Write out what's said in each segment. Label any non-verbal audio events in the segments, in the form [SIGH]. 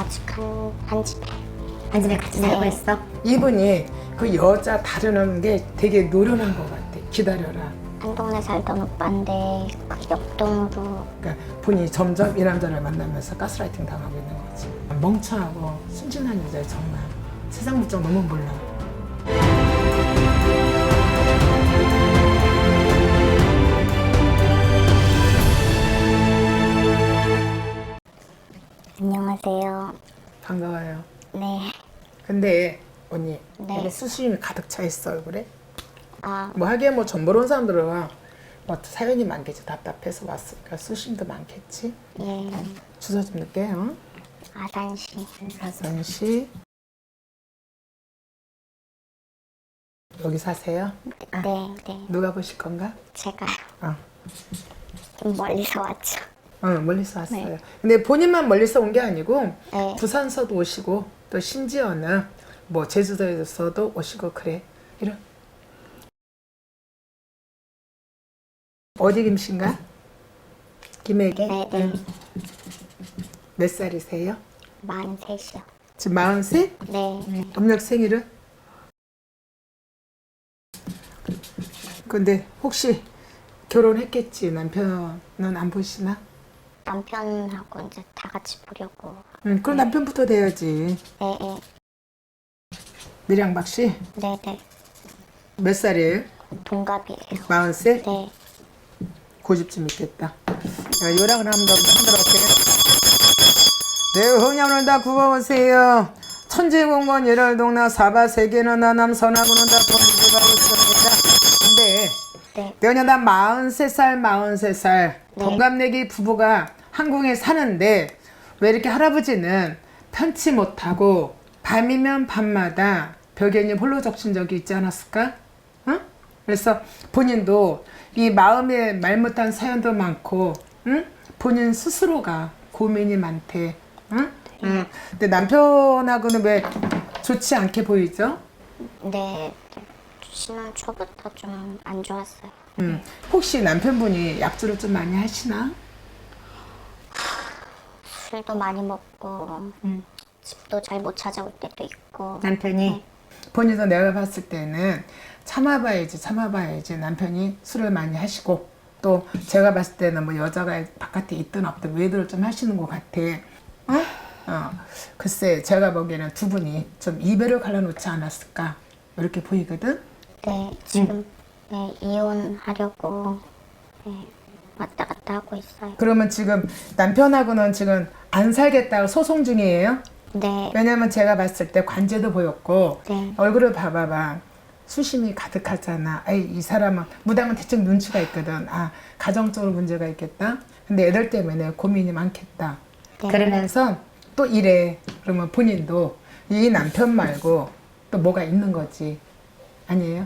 아직 한, 한 집에. 한 집에 같이 살고 네. 있어? 이분이 그 여자 다루는 게 되게 노련한 것 같아. 기다려라. 한 동네 살던 오빠인데 그 옆동으로 그러니까 본인이 점점 이 남자를 만나면서 가스라이팅 당하고 있는 거지. 멍청하고 순진한 여자야 정말. 세상 물정 너무 몰라. 근데 언니 네. 이게 수심이 가득 차 있어 얼굴에. 아, 뭐 하기야 뭐 전보러 온 사람들은 뭐 사연이 많겠지 답답해서 왔으니까 수심도 많겠지. 예. 주소 좀 넣을게요. 아산시. 아산시 여기 사세요? 네, 네. 누가 보실 건가? 제가 어. 좀 멀리서 왔죠. 어, 멀리서 왔어요. 네. 근데 본인만 멀리서 온 게 아니고 네. 부산서도 오시고 또 심지어는 뭐 제주도에서도 오시고 그래. 이런 어디 김씨인가? 김해계 네, 네. 몇 살이세요? 43이요. 지금 마흔셋? 네. 음력 생일은? 근데 혹시 결혼했겠지 남편은 안 보시나? 남편하고 이제 다 같이 보려고. 응, 그럼 남편부터 돼야지. 네, 네. 밀양박 씨? 네, 네. 몇 살이에요? 동갑이에요. 마흔셋? 네. 고집좀 있겠다. 내가 요랑을 한번 더 흔들어볼게. 네, 흥년을 다 굽어보세요. 천지공건 열혈동나 사바 세계는 나남 선하고는 다 동지가고 있습니다. 근데 네. 내년단 43살, 43살 네. 동갑내기 부부가 한국에 사는데 왜 이렇게 할아버지는 편치 못하고 밤이면 밤마다 벽에 홀로 적신 적이 있지 않았을까? 응? 그래서 본인도 이 마음에 말 못한 사연도 많고, 응? 본인 스스로가 고민이 많대. 응? 응. 근데 남편하고는 왜 좋지 않게 보이죠? 네. 신혼 초부터 좀 안 좋았어요. 음, 혹시 남편분이 약주를 좀 많이 하시나? 술도 많이 먹고 집도 잘 못 찾아올 때도 있고 남편이 본인도 내가 봤을 때는 참아봐야지 참아봐야지 남편이 술을 많이 하시고 또 제가 봤을 때는 뭐 여자가 바깥에 있든 없든 외도를 좀 하시는 것 같아. 어? 어. 글쎄 제가 보기에는 두 분이 좀 이별을 갈라놓지 않았을까 이렇게 보이거든. 네 지금 네, 이혼하려고 네, 왔다 갔다 하고 있어요. 그러면 지금 남편하고는 지금 안 살겠다고 소송 중이에요? 네, 왜냐면 제가 봤을 때 관제도 보였고 네. 얼굴을 봐봐봐 수심이 가득하잖아. 아이 이 사람은 무당은 대충 눈치가 있거든. 아 가정적으로 문제가 있겠다. 근데 애들 때문에 고민이 많겠다. 네. 그러면서 또 이래. 그러면 본인도 이 남편 말고 또 뭐가 있는 거지. 아니에요?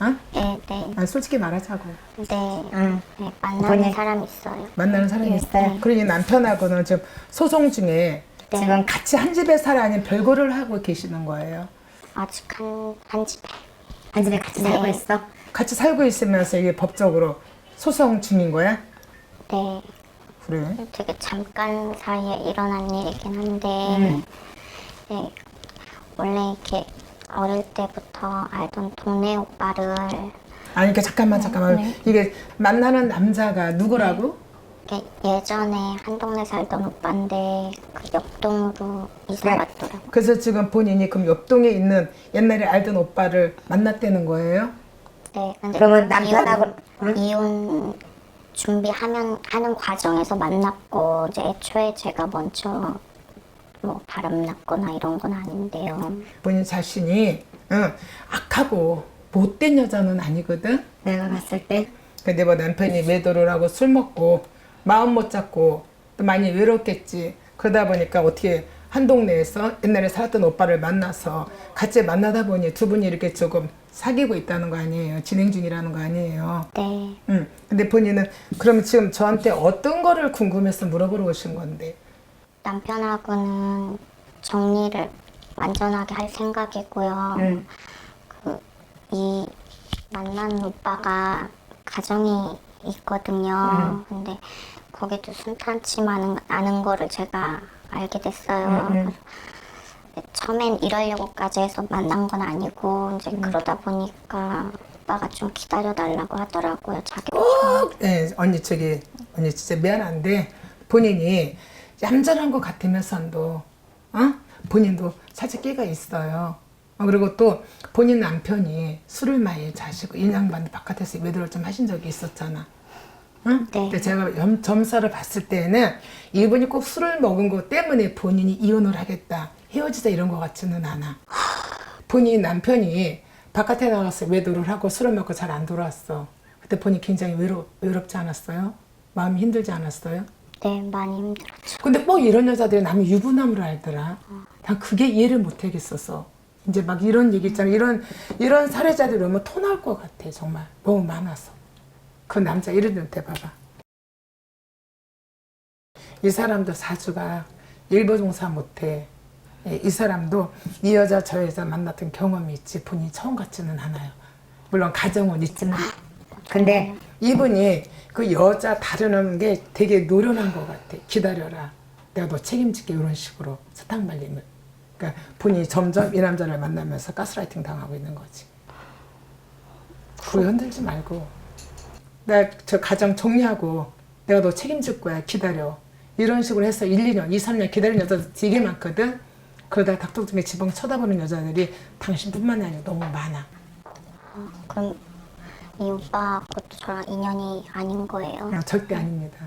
어? 네, 네, 아, 솔직히 말하자고. 네, 응. 네, 만나는 본인- 사람 있어요. 만나는 사람이 네. 있어요. 그러니 남편하고는 지금 소송 중에 네. 지금 같이 한 집에 살아 아니면 별거를 하고 계시는 거예요. 아직 한, 한 집에. 한 집에 같이 살고 네. 있어? 같이 살고 있으면서 이게 법적으로 소송 중인 거야? 네, 그래. 되게 잠깐 사이에 일어난 일이긴 한데, 음. 네, 원래 이렇게 어릴 때부터 알던 동네 오빠를 아니 그러니까 잠깐만 잠깐만 네. 이게 만나는 남자가 누구라고? 이렇게 예전에 한 동네 살던 오빠인데 그 옆동으로 이사 네. 왔더라고요. 그래서 지금 본인이 그럼 옆동에 있는 옛날에 알던 오빠를 만났다는 거예요? 네, 근데 그러면 남편하고- 이혼, 이혼 준비하면 하는 과정에서 만났고 이제 애초에 제가 먼저 뭐 바람났거나 이런 건 아닌데요. 본인 자신이 응, 악하고 못된 여자는 아니거든. 내가 봤을 때 근데 뭐 남편이 매도를 하고 술 먹고 마음 못 잡고 또 많이 외롭겠지. 그러다 보니까 어떻게 한 동네에서 옛날에 살았던 오빠를 만나서 같이 만나다 보니 두 분이 이렇게 조금 사귀고 있다는 거 아니에요. 진행 중이라는 거 아니에요. 네, 응. 근데 본인은 그러면 지금 저한테 어떤 거를 궁금해서 물어보러 오신 건데? 남편하고는 정리를 완전하게 할 생각이고요. 응. 그이 만난 오빠가 가정이 있거든요. 근데 거기도 순탄치 많은, 않은 거를 제가 알게 됐어요. 음, 음. 처음엔 이러려고까지 해서 만난 건 아니고 이제 그러다 보니까 오빠가 좀 기다려달라고 하더라고요. 자기 예, 언니 저기 언니 진짜 미안한데 본인이 얌전한 것 같으면서도 어? 본인도 살짝 끼가 있어요. 어, 그리고 또 본인 남편이 술을 많이 자시고 인양반 바깥에서 외도를 좀 하신 적이 있었잖아. 응? 네. 근데 제가 염, 점사를 봤을 때는 이분이 꼭 술을 먹은 것 때문에 본인이 이혼을 하겠다, 헤어지자 이런 것 같지는 않아. [SIGHS] 본인 남편이 바깥에 나가서 외도를 하고 술을 먹고 잘 안 돌아왔어. 그때 본인 굉장히 외로, 외롭지 않았어요? 마음이 힘들지 않았어요? 네 많이 힘들었죠. 근데 뭐 이런 여자들이 남의 유부남으로 알더라. 난 그게 이해를 못 하겠어서. 이제 막 이런 얘기 있잖아. 이런, 이런 사례자들이 오면 토 나올 것 같아. 정말. 너무 많아서. 그 남자 이름 좀 대봐봐. 이 사람도 사주가 일보 종사 못해. 예, 이 사람도 이 여자 저 여자 만났던 경험이 있지 본인이 처음 같지는 않아요. 물론 가정은 있지만 근데 이분이 그 여자 다루는 게 되게 노련한 것 같아. 기다려라. 내가 너 책임질게 이런 식으로 사탕 발림을. 그러니까 본인이 점점 이 남자를 만나면서 가스라이팅 당하고 있는 거지. 그거 흔들지 말고 나 저 가정 정리하고 내가 너 책임질 거야 기다려. 이런 식으로 해서 1, 2년, 2, 3년 기다리는 여자들 되게 많거든. 그러다 닭똥집에 지붕 쳐다보는 여자들이 당신뿐만이 아니고 너무 많아. 그럼 이 오빠하고 저랑 인연이 아닌 거예요. 그냥 절대 아닙니다.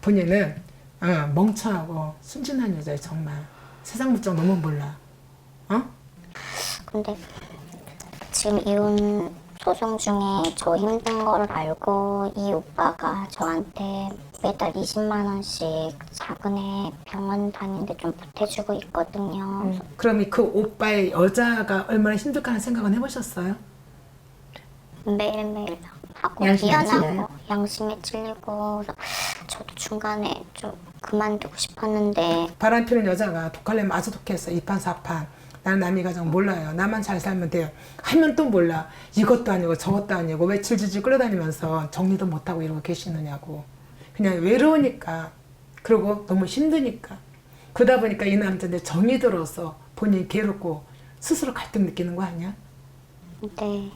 본인은 어, 멍청하고 순진한 여자예요 정말. 세상 물정 너무 몰라. 어? 근데 지금 이혼 소송 중에 저 힘든 거를 알고 이 오빠가 저한테 매달 20만 원씩 작은 애 병원 다니는데 좀 보태주고 있거든요. 그럼 그 오빠의 여자가 얼마나 힘들까 하는 생각은 해보셨어요? 매일매일 하고 양심에 미안하고 찔려요? 양심에 찔리고 그래서 저도 중간에 좀 그만두고 싶었는데 바람 피는 여자가 독할래면 아주 독했어. 이판사판. 나는 남의 가정 몰라요. 나만 잘 살면 돼요. 하면 또 몰라. 이것도 아니고 저것도 아니고 왜 질질질 끌어다니면서 정리도 못하고 이러고 계시느냐고. 그냥 외로우니까. 그리고 너무 힘드니까. 그러다 보니까 이 남자한테 정이 들어서 본인이 괴롭고 스스로 갈등 느끼는 거 아니야? 네 응.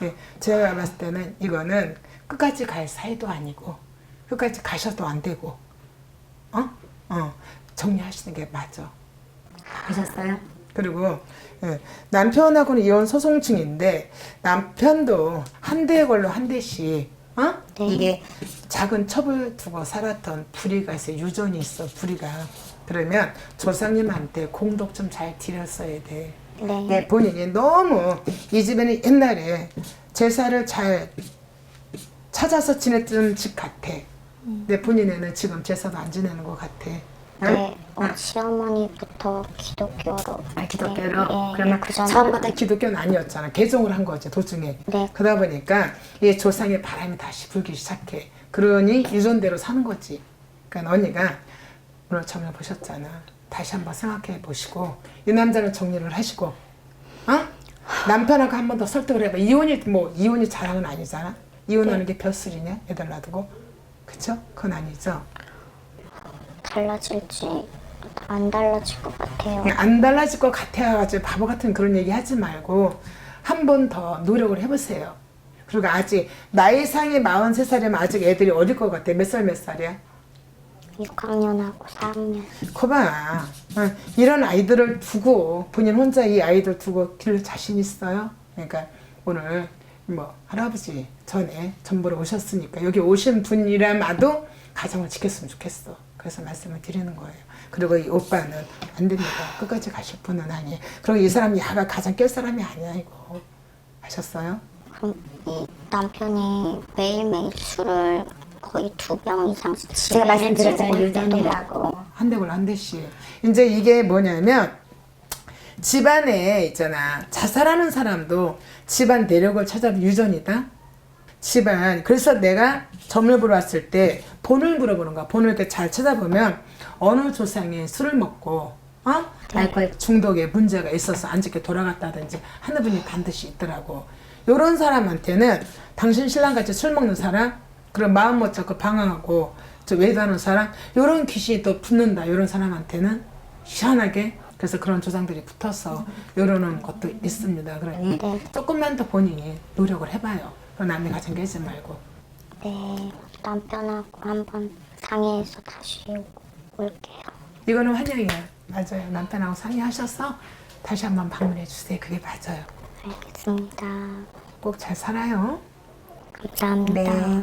네, 제가 봤을 때는 이거는 끝까지 갈 사이도 아니고 끝까지 가셔도 안 되고 어? 어. 정리하시는 게 맞아. 하셨어요? 그리고 예, 남편하고는 이혼 소송 중인데 남편도 한 대에 걸로 한 대씩 어? 네. 이게 작은 첩을 두고 살았던 불의가 있어 유전이 있어 불의가 그러면 조상님한테 공덕 좀 잘 드렸어야 돼. 네. 네, 본인이 너무 이 집에는 옛날에 제사를 잘 찾아서 지냈던 집 같아. 근데 본인에는 지금 제사도 안 지내는 것 같아. 응? 네, 어, 시어머니부터 기독교로. 아, 기독교로? 네, 그러면 그 처음부터 기독교는 아니었잖아. 개종을 한 거지 도중에. 네. 그러다 보니까 이 조상의 바람이 다시 불기 시작해. 그러니 유전대로 사는 거지. 그러니까 언니가 오늘 처음에 보셨잖아. 다시 한번 생각해 보시고 이 남자는 정리를 하시고, 어? 남편하고 한 번 더 설득을 해봐. 이혼이 뭐 이혼이 자랑은 아니잖아. 이혼하는 게 벼슬이냐? 애들 놔두고, 그쵸? 그건 아니죠. 달라질지 안 달라질 것 같아요. 그냥 안 달라질 것 같아가지고 바보 같은 그런 얘기 하지 말고 한 번 더 노력을 해보세요. 그리고 아직 나이상이 43살이면 아직 애들이 어릴 것 같아. 몇 살 몇 살이야? 6학년하고 4학년. 거봐. 어, 이런 아이들을 두고 본인 혼자 이 아이들 두고 길 자신 있어요? 그러니까 오늘 뭐 할아버지 전에 전보러 오셨으니까 여기 오신 분이라마도 가정을 지켰으면 좋겠어. 그래서 말씀을 드리는 거예요. 그리고 이 오빠는 안 됩니다. 끝까지 가실 분은 아니에요. 그리고 이 사람이 야가 가장 깰 사람이 아니야 이거. 아셨어요? 그럼 이 남편이 매일매일 술을 거의 두 병 이상씩 제가 말씀드렸잖아요, 유전이라고. 한 대걸 한 대씩. 이제 이게 뭐냐면 집안에 있잖아 자살하는 사람도 집안 내력을 찾아 유전이다. 집안 그래서 내가 점을 보러 왔을 때 본을 물어보는 거야. 본을 이렇게 잘 찾아보면 어느 조상이 술을 먹고 어 알코올 중독에 문제가 있어서 안 좋게 돌아갔다든지 하는 분이 반드시 있더라고. 요런 사람한테는 당신 신랑 같이 술 먹는 사람, 그런 마음 못 잡고 방황하고 저 외도하는 사람 이런 귀신이 또 붙는다 이런 사람한테는 희한하게 그래서 그런 조상들이 붙어서 이러는 것도 있습니다. 그러니 네. 조금만 더 본인이 노력을 해봐요. 남의 가정 깨지 말고. 네, 남편하고 한번 상의해서 다시 올게요. 이거는 환영이에요. 맞아요. 남편하고 상의하셔서 다시 한번 방문해 주세요. 그게 맞아요. 알겠습니다. 꼭 잘 살아요. 감사합니다. 네.